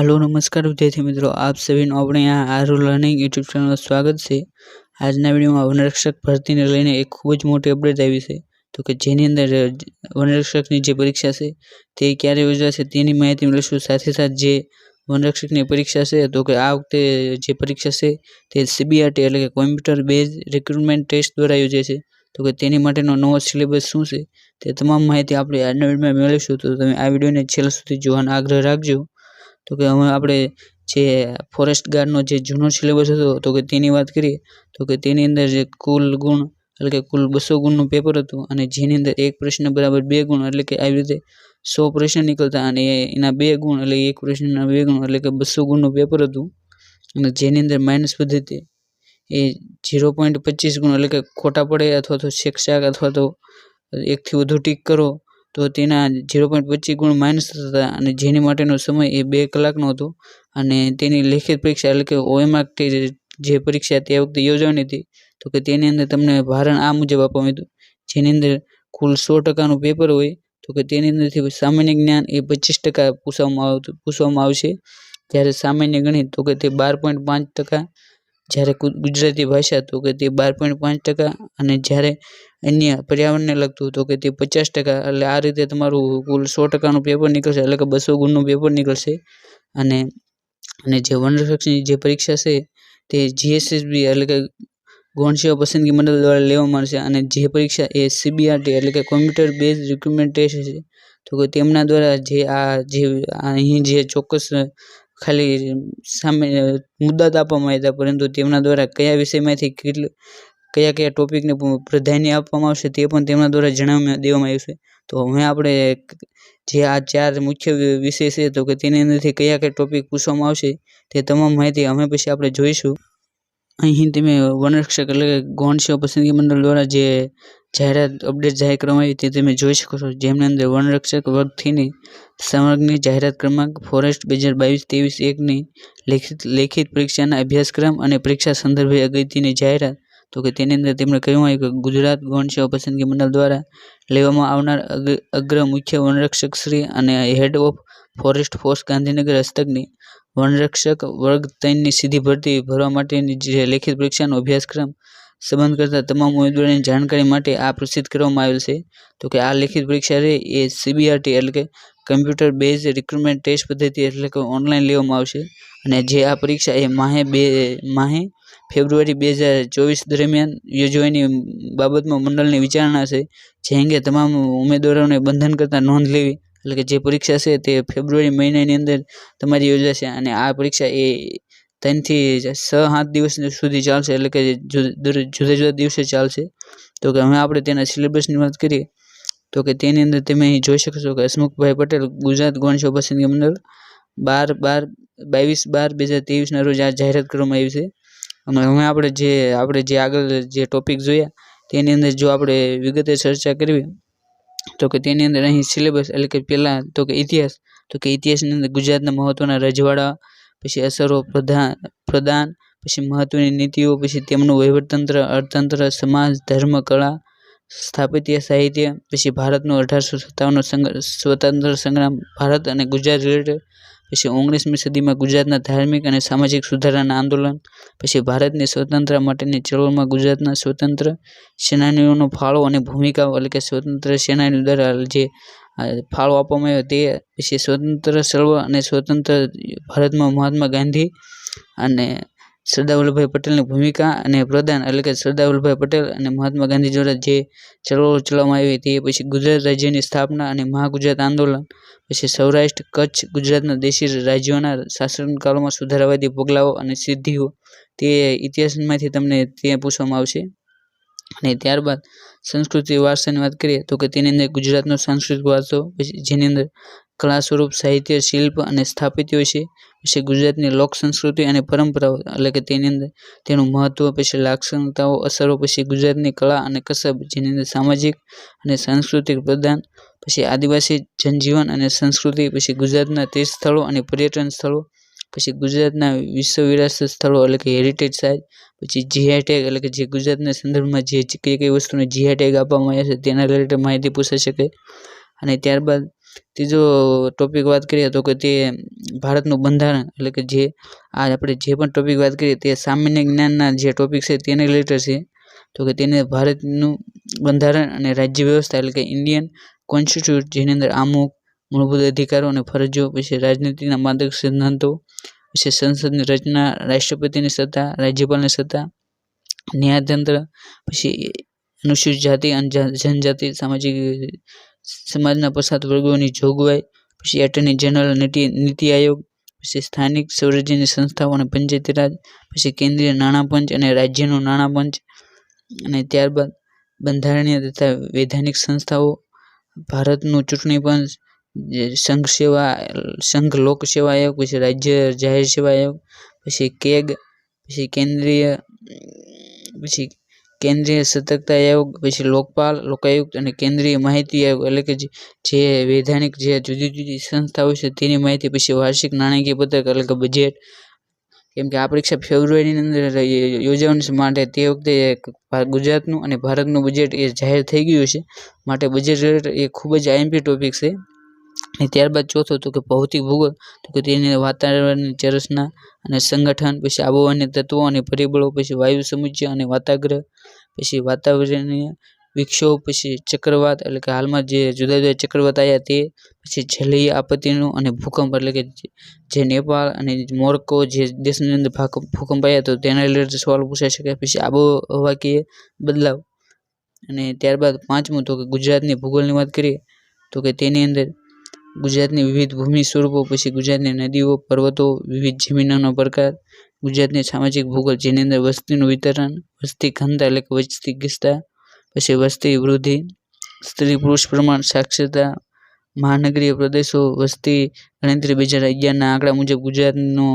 Hello, નમસ્કાર વિદ્યાર્થી મિત્રો, આપ સભીનું આપણે આ આરો લર્નિંગ યુટ્યુબ ચેનલમાં સ્વાગત છે. આજના વિડીયોમાં વનરક્ષક ભરતીને લઈને એક ખૂબ જ મોટી અપડેટ આવી છે. તો કે જેની અંદર વનરક્ષકની જે પરીક્ષા છે, તે ક્યારે યોજાશે તેની માહિતી મેળવીશું સાથે સાથે જે વનરક્ષકની પરીક્ષા છે, તો કે આ વખતે જે પરીક્ષા છે, તે સીબીઆરટી એટલે કે કોમ્પ્યુટર બેઝ રિક્રુટમેન્ટ ટેસ્ટ દ્વારા યોજાય છે. તો કે તેની માટેનો નવો સિલેબસ શું છે, તે તમામ માહિતી આપણે આજના વિડીયોમાં મેળવીશું તો તમે આ વિડીયોને છેલ્લા સુધી જોવાનો આગ્રહ રાખજો. તો કે હવે આપણે જે ફોરેસ્ટ ગાર્ડનો જે જૂનો સિલેબસ હતો, તો કે તેની વાત કરીએ, તો કે તેની અંદર જે કુલ ગુણ, એટલે કે કુલ બસો ગુણનું પેપર હતું અને જેની અંદર એક પ્રશ્ન બરાબર બે ગુણ, એટલે કે આવી રીતે સો પ્રશ્ન નીકળતા અને એના બે ગુણ, એટલે એક પ્રશ્નના બે ગુણ, એટલે કે બસો ગુણનું પેપર હતું. અને જેની અંદર માઇનસ પદ્ધતિ એ ઝીરો પોઈન્ટ પચીસ ગુણ, એટલે કે ખોટા પડે અથવા તો શિક્ષક અથવા તો એકથી વધુ ટીક કરો તો તેના ઝીરો પોઈન્ટ પચીસ ગુણ માઇનસ થતા અને જેની માટેનો સમય એ બે કલાકનો હતો. અને તેની લેખિત પરીક્ષા એટલે કે ઓએમઆર જે પરીક્ષા તે વખતે યોજવાની હતી. તો કે તેની અંદર તમને ભારણ આ મુજબ આપવામાં હતું. જેની અંદર કુલ સો ટકાનું પેપર હોય, તો કે તેની અંદરથી સામાન્ય જ્ઞાન એ પચીસ ટકા પૂછવામાં આવતું, પૂછવામાં આવશે. જ્યારે સામાન્ય ગણિત, તો કે તે બાર પોઈન્ટ પાંચ ટકા જ્યારે ગુજરાતી ભાષા તો કે તે બાર પોઈન્ટ પાંચ ટકા અને જ્યારે અન્ય પર્યાવરણને લગતું તો કે તે પચાસ ટકા, એટલે આ રીતે તમારું કુલ સો ટકાનું પેપર નીકળશે, એટલે કે બસો ગુણનું પેપર નીકળશે. અને અને જે વનરક્ષકની જે પરીક્ષા છે તે જીએસએસબી એટલે કે ગૌણ સેવા પસંદગી મંડળ દ્વારા લેવામાં આવશે અને જે પરીક્ષા એ સીબીઆરટી એટલે કે કોમ્પ્યુટર બેઝ રિક્રુટમેન્ટ ટેસ્ટ છે. તો કે તેમના દ્વારા જે આ, જે અહીં જે ચોક્કસ ખાલી સામે મુદ્દા આપવામાં આવ્યા હતા, પરંતુ તેમના દ્વારા કયા વિષયમાંથી કેટલું, કયા કયા ટોપિકને પ્રાધાન્ય આપવામાં આવશે તે પણ તેમના દ્વારા જણાવી દેવામાં આવ્યું છે. તો હવે આપણે જે આ ચાર મુખ્ય વિષય છે, તો કે તેની અંદરથી કયા કયા ટોપિક પૂછવામાં આવશે તે તમામ માહિતી અમે પછી આપણે જોઈશું. અહીં તમે વનરક્ષક એટલે ગૌણ સેવા પસંદગી મંડળ દ્વારા જે જાહેરાત અપડેટ જાહેર કરવામાં આવી તે તમે જોઈ શકો છો. જેમની અંદર વનરક્ષક વર્ગથીની સમગ્રની જાહેરાત ક્રમાંક ફોરેસ્ટ બે હજાર બાવીસ, ત્રેવીસ, એકની લેખિત લેખિત પરીક્ષાના અભ્યાસક્રમ અને પરીક્ષા સંદર્ભે અગત્યની જાહેરાત. તો કે તેની અંદર તેમણે કહ્યું હોય કે ગુજરાત ગૌણ પસંદગી મંડળ દ્વારા લેવામાં આવનાર અગ્ર મુખ્ય વનરક્ષક શ્રી અને head of forest force Gandhinagar હસ્તકની વનરક્ષક વર્ગ ત્રણની સીધી ભરતી ભરવા માટેની જે લેખિત પરીક્ષાનો અભ્યાસક્રમ સંબંધ કરતા તમામ ઉમેદવારોની જાણકારી માટે આ પ્રસિદ્ધ કરવામાં આવેલ છે. તો કે આ લેખિત પરીક્ષા રહે એ સીબીઆરટી એટલે કે કમ્પ્યુટર બેઝ રિક્રુટમેન્ટ ટેસ્ટ પદ્ધતિ એટલે કે ઓનલાઈન લેવામાં આવશે. અને જે આ પરીક્ષા એ માહે બે, માહે ફેબ્રુઆરી બે હજાર ચોવીસ દરમિયાન યોજવાની બાબતમાં મંડળની વિચારણા છે. જે અંગે તમામ ઉમેદવારોને બંધન કરતા નોંધ લેવી એટલે કે જે પરીક્ષા છે તે ફેબ્રુઆરી મહિનાની અંદર તમારી યોજાશે અને આ પરીક્ષા એ ત્રણથી છ સાત દિવસ સુધી ચાલશે. એટલે કે જુદા જુદા દિવસે ચાલશે. તો કે હવે આપણે તેના સિલેબસની વાત કરીએ, તો કે તેની અંદર તમે અહીં જોઈ શકશો કે હસમુખભાઈ પટેલ, ગુજરાત ગૌણ પસંદગી મંડળ, બાર બાર બાવીસ બાર બે હજાર ત્રેવીસના રોજ આ જાહેરાત કરવામાં આવી છે. અને હવે આપણે જે આપણે જે આગળ જે ટોપિક જોયા, તેની અંદર જો આપણે વિગતે ચર્ચા કરવી તો કે તેની અંદર અહીં સિલેબસ એટલે કે પહેલાં તો કે ઇતિહાસ, તો કે ઇતિહાસની અંદર ગુજરાતના મહત્ત્વના રજવાડા, પછી અસરો પ્રધાન પ્રદાન, પછી મહત્ત્વની નીતિઓ, પછી તેમનું વહીવટતંત્ર, અર્થતંત્ર, સમાજ, ધર્મ, કળા, સ્થાપત્ય, સાહિત્ય, પછી ભારતનો અઢારસો સત્તાવનનો સ્વતંત્ર સંગ્રામ, ભારત અને ગુજરાત રિલેટેડ પછી ઓગણીસમી સદીમાં ગુજરાતના ધાર્મિક અને સામાજિક સુધારાના આંદોલન, પછી ભારતની સ્વતંત્ર માટેની ચળવળમાં ગુજરાતના સ્વતંત્ર સેનાનીઓનો ફાળો અને ભૂમિકા એટલે કે સ્વતંત્ર સેનાનીઓ દ્વારા જે ફાળો આપવામાં આવ્યો તે, પછી સ્વતંત્ર ચળવળ અને સ્વતંત્ર ભારતમાં મહાત્મા ગાંધી અને સરદાર વલ્લભભાઈ પટેલની ભૂમિકા અને પ્રદાન, એટલે કે સરદાર વલ્લભભાઈ પટેલ અને મહાત્મા ગાંધી દ્વારા જે ચળવળો ચલાવવામાં આવી તે પછી ગુજરાત રાજ્યની સ્થાપના અને મહાગુજરાત આંદોલન, પછી સૌરાષ્ટ્ર, કચ્છ, ગુજરાતના દેશી રાજ્યોના શાસનકાળમાં સુધારાવાદી પગલાઓ અને સિદ્ધિઓ, તે ઇતિહાસમાંથી તમને ત્યાં પૂછવામાં આવશે. અને ત્યારબાદ સંસ્કૃતિ વારસાની વાત કરીએ તો કે તેની અંદર ગુજરાતનો સાંસ્કૃતિક વારસો, પછી જેની અંદર કલા સ્વરૂપ સાહિત્ય, શિલ્પ અને સ્થાપત્ય છે. પછી ગુજરાતની લોક સંસ્કૃતિ અને પરંપરાઓ, એટલે કે તેની અંદર તેનું મહત્ત્વ પછી લાક્ષણિકતાઓ, અસરો, પછી ગુજરાતની કળા અને કસબ, જેની અંદર સામાજિક અને સાંસ્કૃતિક પ્રદાન, પછી આદિવાસી જનજીવન અને સંસ્કૃતિ, પછી ગુજરાતના તીર્થ સ્થળો અને પર્યટન સ્થળો, પછી ગુજરાતના વિશ્વ વિરાસત સ્થળો, એટલે કે હેરિટેજ સાઇટ પછી જીઆઈ ટેગ એટલે કે જે ગુજરાતના સંદર્ભમાં જે કઈ કઈ વસ્તુને જીઆઈ ટેગ આપવામાં આવ્યા છે તેના રિલેટેડ માહિતી પૂછાઈ શકે. અને ત્યારબાદ ત્રીજો ટોપિક વાત કરીએ તો કે તે ભારતનું બંધારણ, એટલે કે જે આ આપણે જે પણ ટોપિક વાત કરીએ તે સામાન્ય જ્ઞાનના જે ટોપિક છે તેને રિલેટેડ છે. તો કે તેને ભારતનું બંધારણ અને રાજ્ય વ્યવસ્થા, એટલે કે ઇન્ડિયન કોન્સ્ટિટ્યૂટ જેની અંદર આમુખ, મૂળભૂત અધિકારો અને ફરજો, પછી રાજનીતિના માદક સિદ્ધાંતો, પછી સંસદની રચના, રાષ્ટ્રપતિની સત્તા, રાજ્યપાલની સત્તા, ન્યાયતંત્ર, પછી અનુસૂચિત જાતિ અને જનજાતિ સામાજિક સમાજના પછાત વર્ગોની જોગવાઈ, પછી એટર્ની જનરલ નીતિ નીતિ આયોગ, પછી સ્થાનિક સ્વરાજ્યની સંસ્થાઓ અને પંચાયતી રાજ, પછી કેન્દ્રીય નાણાં પંચ અને રાજ્યનું નાણાં પંચ, અને ત્યારબાદ બંધારણીય તથા વૈધાનિક સંસ્થાઓ, ભારતનું ચૂંટણી પંચ સંઘ સેવા, સંઘ લોક સેવા આયોગ, પછી રાજ્ય જાહેર સેવા આયોગ, પછી કેગ, પછી કેન્દ્રીય, પછી કેન્દ્રીય સતર્કતા આયોગ, પછી લોકપાલ, લોકાયુક્ત અને કેન્દ્રીય માહિતી આયોગ, એટલે કે જે વૈધાનિક જે જુદી જુદી સંસ્થાઓ છે તેની માહિતી, પછી વાર્ષિક નાણાકીય પત્રક, એટલે કે બજેટ કેમ કે આ પરીક્ષા ફેબ્રુઆરીની અંદર યોજાવાની માટે તે વખતે ગુજરાતનું અને ભારતનું બજેટ એ જાહેર થઈ ગયું છે. માટે બજેટ એ ખૂબ જ આઈએમપી ટોપિક છે. અને ત્યારબાદ ચોથો તો કે ભૌતિક ભૂગોળ, તો કે તેને વાતાવરણની ચરસના અને સંગઠન, પછી આબોહવાની તત્વો અને પરિબળો, પછી વાયુ સમુચ્ય અને વાતાગ્રહ, પછી વાતાવરણીય વિક્ષોભ પછી ચક્રવાત, એટલે કે હાલમાં જે જુદા જુદા ચક્રવાત આવ્યા તે, પછી જલીય આપત્તિનું અને ભૂકંપ, એટલે કે જે નેપાળ અને મોરક્કો જે દેશની અંદર ભૂકંપ આવ્યા તો તેના રિલેટેડ સવાલ પૂછાઈ શકે. પછી આબોહવાકીય બદલાવ. અને ત્યારબાદ પાંચમું તો કે ગુજરાતની ભૂગોળની વાત કરીએ, તો કે તેની અંદર ગુજરાતની વિવિધ ભૂમિ સ્વરૂપો, પછી ગુજરાતની નદીઓ, પર્વતો, વિવિધ જમીનોનો પ્રકાર, ગુજરાતની સામાજિક ભૂગોળ, જેની અંદર વસ્તીનું વિતરણ, વસ્તી ઘનતા એટલે કે વસ્તી ગીસતા પછી વસ્તી વૃદ્ધિ, સ્ત્રી પુરુષ પ્રમાણ, સાક્ષરતા, મહાનગરીય પ્રદેશો, વસ્તી ગણતરી બે હજાર અગિયારના આંકડા મુજબ ગુજરાતનો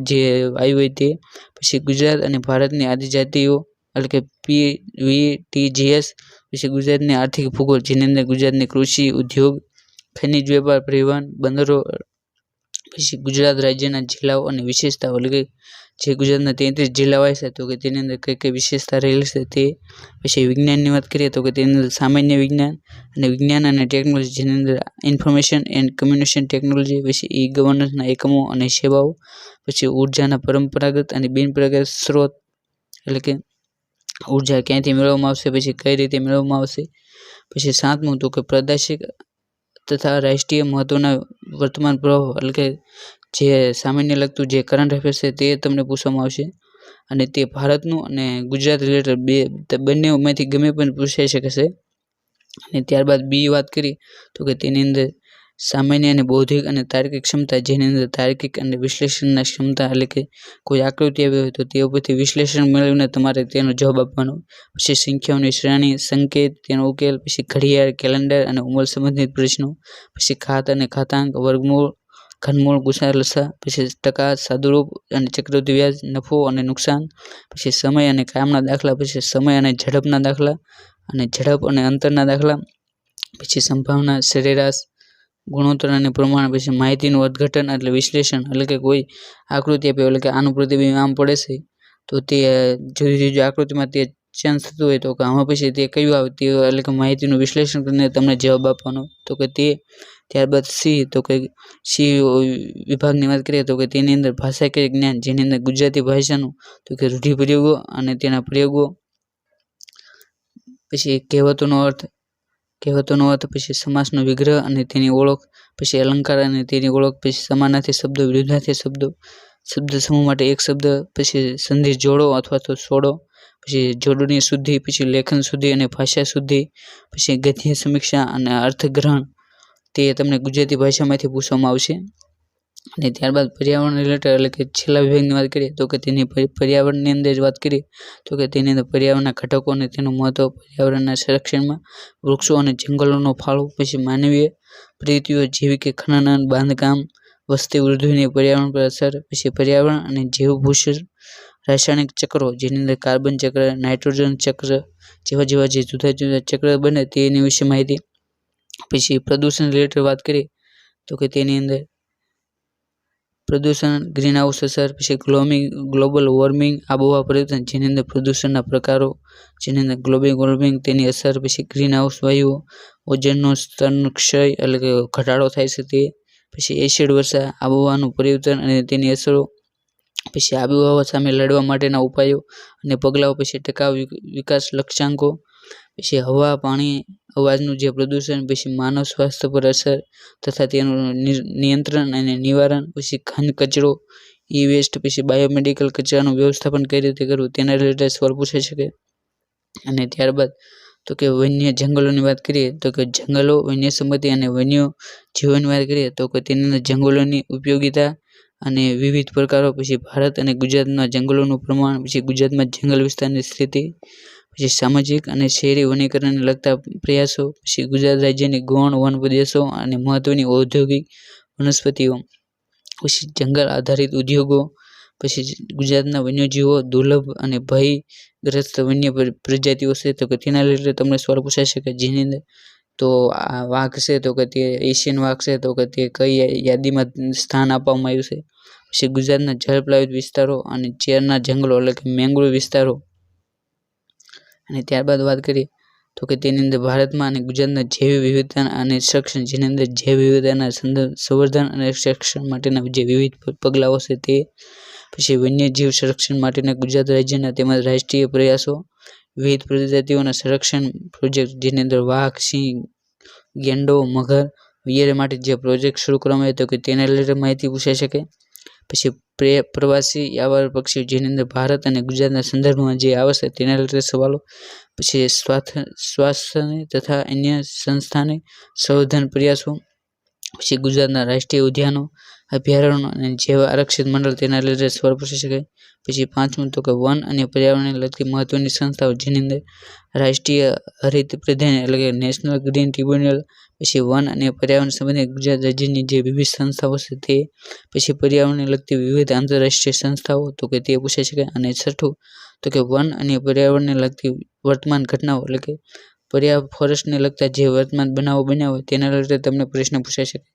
જે આવ્યું હોય તે, પછી ગુજરાત અને ભારતની આદિજાતિઓ એટલે કે પી, વી, ટી જીએસ પછી ગુજરાતની આર્થિક ભૂગોળ, જેની અંદર ગુજરાતની કૃષિ, ઉદ્યોગ ખનિજ વેપાર પરિવહન બંદરો પછી ગુજરાત રાજ્યના જિલ્લાઓ અને વિશેષતાઓ એટલે કે જે ગુજરાતના તેત્રીસ જિલ્લાઓ છે તો કે તેની અંદર કઈ કઈ વિશેષતા રહેલી છે તે પછી વિજ્ઞાનની વાત કરીએ તો કે તેની અંદર સામાન્ય વિજ્ઞાન અને વિજ્ઞાન અને ટેકનોલોજી જેની અંદર ઇન્ફોર્મેશન એન્ડ કમ્યુનિકેશન ટેકનોલોજી પછી ઈ ગવર્નન્સના એકમો અને સેવાઓ, પછી ઉર્જાના પરંપરાગત અને બિનપરંપરાગત સ્ત્રોત એટલે કે ઊર્જા ક્યાંથી મેળવવામાં આવશે, પછી કઈ રીતે મેળવવામાં આવશે, પછી સાતમું તો કે પ્રાદેશિક તથા રાષ્ટ્રીય મહત્વના વર્તમાન પ્રવાહો, એટલે કે જે સામાન્ય લગતું જે કરંટ અફેર્સ છે તે તમને પૂછવામાં આવશે. અને તે ભારતનું અને ગુજરાત રિલેટેડ બે બંનેમાંથી ગમે પણ પૂછાઈ શકે છે. અને ત્યારબાદ બી વાત કરી, તો કે તેની અંદર સામાન્ય અને બૌદ્ધિક અને તાર્કિક ક્ષમતા જેની અંદર તાર્કિક અને વિશ્લેષણના ક્ષમતા એટલે કે કોઈ આકૃતિ આવી હોય તો તે ઉપરથી વિશ્લેષણ મેળવીને તમારે તેનો જવાબ આપવાનો. પછી સંખ્યાઓની શ્રેણી, સંકેત, તેનો ઉકેલ, પછી ઘડિયાળ, કેલેન્ડર અને ઉંમર સંબંધિત પ્રશ્નો, પછી ખાત અને ખાતાંક, વર્ગમૂળ, ઘનમૂળ ગુસાર લસા, પછી ટકા સાદુરૂપ અને ચક્રવૃદ્ધિ વ્યાજ, નફો અને નુકસાન, પછી સમય અને કામના દાખલા, પછી સમય અને ઝડપના દાખલા અને ઝડપ અને અંતરના દાખલા, પછી સંભાવના, સરેરાશ ગુણોત્તર અને પ્રમાણ પછી માહિતીનું અર્થઘટન એટલે વિશ્લેષણ, એટલે કે કોઈ આકૃતિ આપી, એટલે કે આનું પ્રતિબિંબ આમ પડે છે, તો તે જુદી જુદી આકૃતિમાં તે ચેન્જ થતું હોય તો કે આમાં પછી તે કયું આવે તે, એટલે કે માહિતીનું વિશ્લેષણ કરીને તમને જવાબ આપવાનો. તો કે તે ત્યારબાદ સી, તો કે સી વિભાગની વાત કરીએ તો કે તેની અંદર ભાષાકીય જ્ઞાન, જેની અંદર ગુજરાતી ભાષાનું, તો કે રૂઢિપ્રયોગો અને તેના પ્રયોગો. પછી કહેવતોનો અર્થ કહેવતોનો અર્થ પછી સમાસનો વિગ્રહ અને તેની ઓળખ, પછી અલંકાર અને તેની ઓળખ, પછી સમાનાર્થી શબ્દો, વિરુદ્ધાર્થી શબ્દો, શબ્દ સમૂહ માટે એક શબ્દ, પછી સંધિ જોડો અથવા તો છોડો પછી જોડણી શુદ્ધિ, પછી લેખન શુદ્ધિ અને ભાષા શુદ્ધિ, પછી ગદ્ય સમીક્ષા અને અર્થગ્રહણ. તે તમને ગુજરાતી ભાષામાંથી પૂછવામાં આવશે. અને ત્યારબાદ પર્યાવરણ રિલેટેડ એટલે કે છેલ્લા વિભાગની વાત કરીએ તો કે તેની પર્યાવરણની અંદર જ વાત કરીએ તો કે તેની અંદર પર્યાવરણના ઘટકો અને તેનું મહત્ત્વ પર્યાવરણના સંરક્ષણમાં વૃક્ષો અને જંગલોનો ફાળો પછી માનવીય પ્રવૃત્તિઓ જેવી કે ખનન બાંધકામ, વસ્તી વૃદ્ધિની પર્યાવરણ પર અસર, પછી પર્યાવરણ અને જીવભૂષણ, રાસાયણિક ચક્રો જેની અંદર કાર્બન ચક્ર, નાઇટ્રોજન ચક્ર જેવા જેવા જે જુદા જુદા ચક્ર બને તેની વિશે માહિતી, પછી પ્રદૂષણ રિલેટેડ વાત કરીએ તો કે તેની અંદર પ્રદૂષણ ગ્રીન હાઉસ અસર, પછી ગ્લોમિંગ ગ્લોબલ વોર્મિંગ આબોહવા પરિવર્તન જેની અંદર પ્રદૂષણના પ્રકારો, જેની અંદર ગ્લોબલ વોર્મિંગ તેની અસર, પછી ગ્રીન હાઉસ વાયુઓ, ઓજનનો સ્તરનો ક્ષય એટલે કે ઘટાડો થાય છે તે, પછી એસિડ વર્ષા, આબોહવાનું પરિવર્તન અને તેની અસરો, પછી આબોહવા સામે લડવા માટેના ઉપાયો અને પગલાઓ, પછી ટકાઉ વિકાસ લક્ષ્યાંકો પછી હવા, પાણી, અવાજનું જે પ્રદૂષણ, પછી માનવ સ્વાસ્થ્ય પર અસર તથા તેનું નિયંત્રણ અને નિવારણ, પછી ઘન કચરો, ઈ વેસ્ટ પછી બાયોમેડિકલ કચરાનું વ્યવસ્થાપન કઈ રીતે કરવું તેના રિલેટેડ સવાલ પૂછાઈ શકે. અને ત્યારબાદ તો કે વન્ય જંગલોની વાત કરીએ તો કે જંગલો, વન્ય સંપત્તિ અને વન્ય જીવનની વાત કરીએ તો કે તેની અંદર જંગલોની ઉપયોગિતા અને વિવિધ પ્રકારો, પછી ભારત અને ગુજરાતના જંગલોનું પ્રમાણ, પછી ગુજરાતમાં જંગલ વિસ્તારની સ્થિતિ પછી સામાજિક અને શહેરી વનીકરણને લગતા પ્રયાસો, પછી ગુજરાત રાજ્યની ગૌણ વન પ્રદેશો અને મહત્વની ઔદ્યોગિક વનસ્પતિઓ, પછી જંગલ આધારિત ઉદ્યોગો, પછી ગુજરાતના વન્યજીવો દુર્લભ અને ભયગ્રસ્ત વન્ય પ્રજાતિઓ છે. તો કે તેના રિલેટેડ તમને સવાલ પૂછાઈ શકે જેની અંદર તો આ વાઘ છે, તો કે તે એશિયન વાઘ છે, તો કે તે કઈ યાદીમાં સ્થાન આપવામાં આવ્યું છે? પછી ગુજરાતના જળપ્લાવિત વિસ્તારો અને ચેરના જંગલો એટલે કે મેંગ્રોવ વિસ્તારો અને ત્યારબાદ વાત કરીએ તો કે તેની અંદર ભારતમાં અને ગુજરાતના જૈવ વિવિધતા અને સંરક્ષણ, જેની અંદર જૈવ વિવિધતાના સંદર્ભ સંવર્ધન અને સંરક્ષણ માટેના જે વિવિધ પગલાઓ છે તે પછી વન્યજીવ સંરક્ષણ માટેના ગુજરાત રાજ્યના તેમજ રાષ્ટ્રીય પ્રયાસો, વિવિધ પ્રજાતિઓના સંરક્ષણ પ્રોજેક્ટ, જેની અંદર વાઘ, સિંહ, ગેંડો, મગર વગેરે માટે જે પ્રોજેક્ટ શરૂ કરવામાં આવ્યો તો કે તેના રિલેટેડ માહિતી પૂછાઈ શકે. પછી પ્રવાસી આવા પક્ષીઓ જેની અંદર ભારત અને ગુજરાતના સંદર્ભમાં જે આવશે તેના રિલેટેડ સવાલો. પછી સ્વાસ્થ્ય તથા અન્ય સંસ્થાને સંવર્ધન પ્રયાસો. પછી ગુજરાતના રાષ્ટ્રીય ઉદ્યાનો, અભયારણ્યો અને જેવા આરક્ષિત મંડળ તેના લીધે સ્વર પૂછી શકાય. પછી પાંચમું તો કે વન અને પર્યાવરણને લગતી મહત્વની સંસ્થાઓ જેની અંદર રાષ્ટ્રીય હરિત પ્રધાન એટલે કે નેશનલ ગ્રીન ટ્રિબ્યુનલ, પછી વન અને પર્યાવરણ સંબંધિત ગુજરાત રાજ્યની જે વિવિધ સંસ્થાઓ છે તે, પછી પર્યાવરણને લગતી વિવિધ આંતરરાષ્ટ્રીય સંસ્થાઓ તો કે તે પૂછાઈ શકે અને છઠ્ઠું તો કે વન અને પર્યાવરણને લગતી વર્તમાન ઘટનાઓ એટલે કે પર્યાવરણ ફોરેસ્ટને લગતા જે વર્તમાન બનાવો બન્યા હોય તેના લગતા તમને પ્રશ્ન પૂછાઈ શકે.